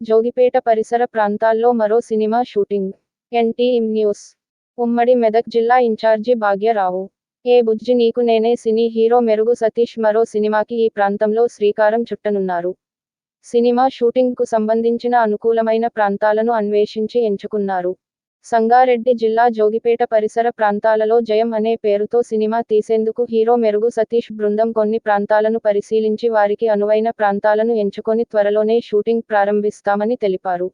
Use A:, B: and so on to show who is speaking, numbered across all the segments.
A: జోగిపేట పరిసర ప్రాంతాల్లో మరో సినిమా షూటింగ్ ఎన్టీఎం న్యూస్. ఉమ్మడి మెదక్ జిల్లా ఇన్ఛార్జి భాగ్యరావు. ఏ బుజ్జి నీకు నేనే సినీ హీరో మెరుగు సతీష్ మరో సినిమాకి ఈ ప్రాంతంలో శ్రీకారం చుట్టనున్నారు. సినిమా షూటింగ్కు సంబంధించిన అనుకూలమైన ప్రాంతాలను అన్వేషించి ఎంచుకున్నారు. సంగారెడ్డి జిల్లా జోగిపేట పరిసర ప్రాంతాలలో జయం అనే పేరుతో సినిమా తీసేందుకు హీరో మెరుగు సతీష్ బృందం కొన్ని ప్రాంతాలను పరిశీలించి వారికి అనువైన ప్రాంతాలను ఎంచుకొని త్వరలోనే షూటింగ్ ప్రారంభిస్తామని తెలిపారు.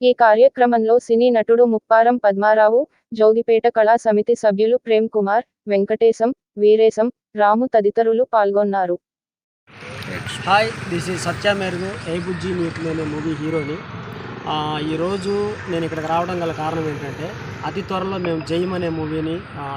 A: ఈ కార్యక్రమంలో సినీ నటుడు ముప్పారం పద్మారావు జోగిపేట కళా సమితి సభ్యులు ప్రేమ్ కుమార్ వెంకటేశం వీరేశం రాము తదితరులు పాల్గొన్నారు.
B: హాయ్ దిస్ ఇస్ సత్య మెరుగు ఏ బుజ్జి నీకు నేను మూవీ హీరోని ఈరోజు నేను ఇక్కడికి రావడం గల కారణం ఏంటంటే అతి త్వరలో మేము జైమ్ అనే మూవీని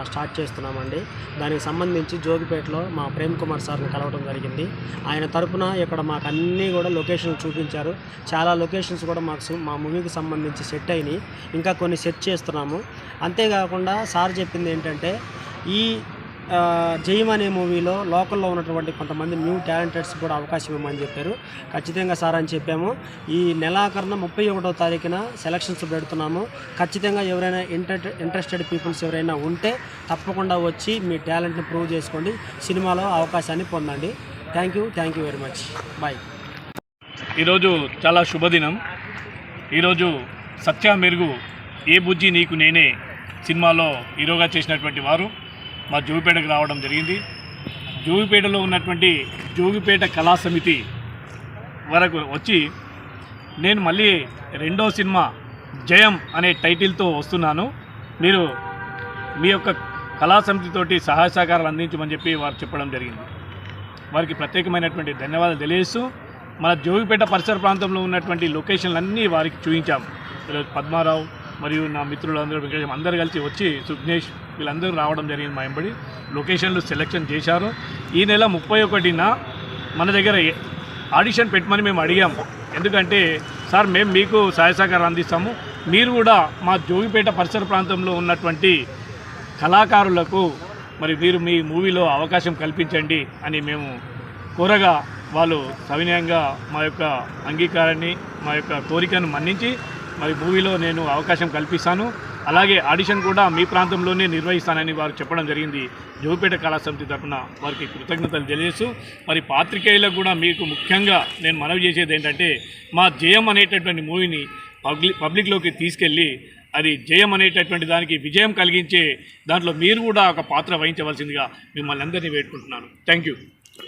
B: స్టార్ట్ చేస్తున్నామండి. దానికి సంబంధించి జోగిపేటలో మా ప్రేమ్ కుమార్ సార్ని కలవడం జరిగింది. ఆయన తరపున ఇక్కడ మాకు అన్నీ కూడా లొకేషన్లు చూపించారు. చాలా లొకేషన్స్ కూడా మాకు మా మూవీకి సంబంధించి సెట్ అయినాయి. ఇంకా కొన్ని సెట్ చేస్తున్నాము. అంతేకాకుండా సార్ చెప్పింది ఏంటంటే ఈ జయం అనే మూవీలో లోకల్లో ఉన్నటువంటి కొంతమంది న్యూ టాలెంటెడ్స్ కూడా అవకాశం ఇవ్వమని చెప్పారు. ఖచ్చితంగా సార్ అని చెప్పాము. ఈ నెలాఖరున ముప్పై ఒకటో తారీఖున సెలక్షన్స్ పెడుతున్నాము. ఖచ్చితంగా ఎవరైనా ఇంటర్ ఇంట్రెస్టెడ్ పీపుల్స్ ఎవరైనా ఉంటే తప్పకుండా వచ్చి మీ టాలెంట్ని ప్రూవ్ చేసుకోండి. సినిమాలో అవకాశాన్ని పొందండి. Thank you thank you very much. Bye.
C: ఈరోజు చాలా శుభదినం. ఈరోజు సత్య మెరుగు ఏ బుజ్జి నీకు నేనే సినిమాలో హీరోగా చేసినటువంటి వారు. మా జూగిపేటకు రావడం జరిగింది. జూగిపేటలో ఉన్నటువంటి జోగిపేట కళా సమితి వరకు వచ్చి నేను మళ్ళీ రెండో సినిమా జయం అనే టైటిల్తో వస్తున్నాను. మీరు మీ యొక్క కళా సమితితోటి సహాయ సహకారాలు అందించమని చెప్పి వారు చెప్పడం జరిగింది. వారికి ప్రత్యేకమైనటువంటి ధన్యవాదాలు తెలియజేస్తూ మన జోగిపేట పరిసర ప్రాంతంలో ఉన్నటువంటి లొకేషన్లన్నీ వారికి చూపించాం. ఈరోజు పద్మారావు మరియు నా మిత్రులు అందరూ వెంకటేశం అందరూ కలిసి వచ్చి సుగ్నేష్ వీళ్ళందరూ రావడం జరిగింది మా ఎంబడి లొకేషన్లు సెలెక్షన్ చేశారు. ఈ నెల ముప్పై ఒకటిన మన దగ్గర ఆడిషన్ పెట్టమని మేము అడిగాం ఎందుకంటే సార్ మేము మీకు సహాయ సహకారం అందిస్తాము. మీరు కూడా మా జోగిపేట పరిసర ప్రాంతంలో ఉన్నటువంటి కళాకారులకు మరి మీరు మీ మూవీలో అవకాశం కల్పించండి అని మేము కోరగా వాళ్ళు సవినయంగా మా యొక్క అంగీకారాన్ని మా యొక్క కోరికను మన్నించి మరి మూవీలో నేను అవకాశం కల్పిస్తాను. అలాగే ఆడిషన్ కూడా మీ ప్రాంతంలోనే నిర్వహిస్తానని వారు చెప్పడం జరిగింది. జోపేట కళాసమితి తరఫున వారికి కృతజ్ఞతలు తెలియజేస్తూ మరి పాత్రికేయులకు కూడా మీకు ముఖ్యంగా నేను మనవి చేసేది ఏంటంటే మా జయం అనేటటువంటి మూవీని పబ్లిక్ పబ్లిక్లోకి తీసుకెళ్ళి అది జయం అనేటటువంటి దానికి విజయం కలిగించే దాంట్లో మీరు కూడా ఒక పాత్ర వహించవలసిందిగా మిమ్మల్ని అందరినీ వేడుకుంటున్నాను. Thank you.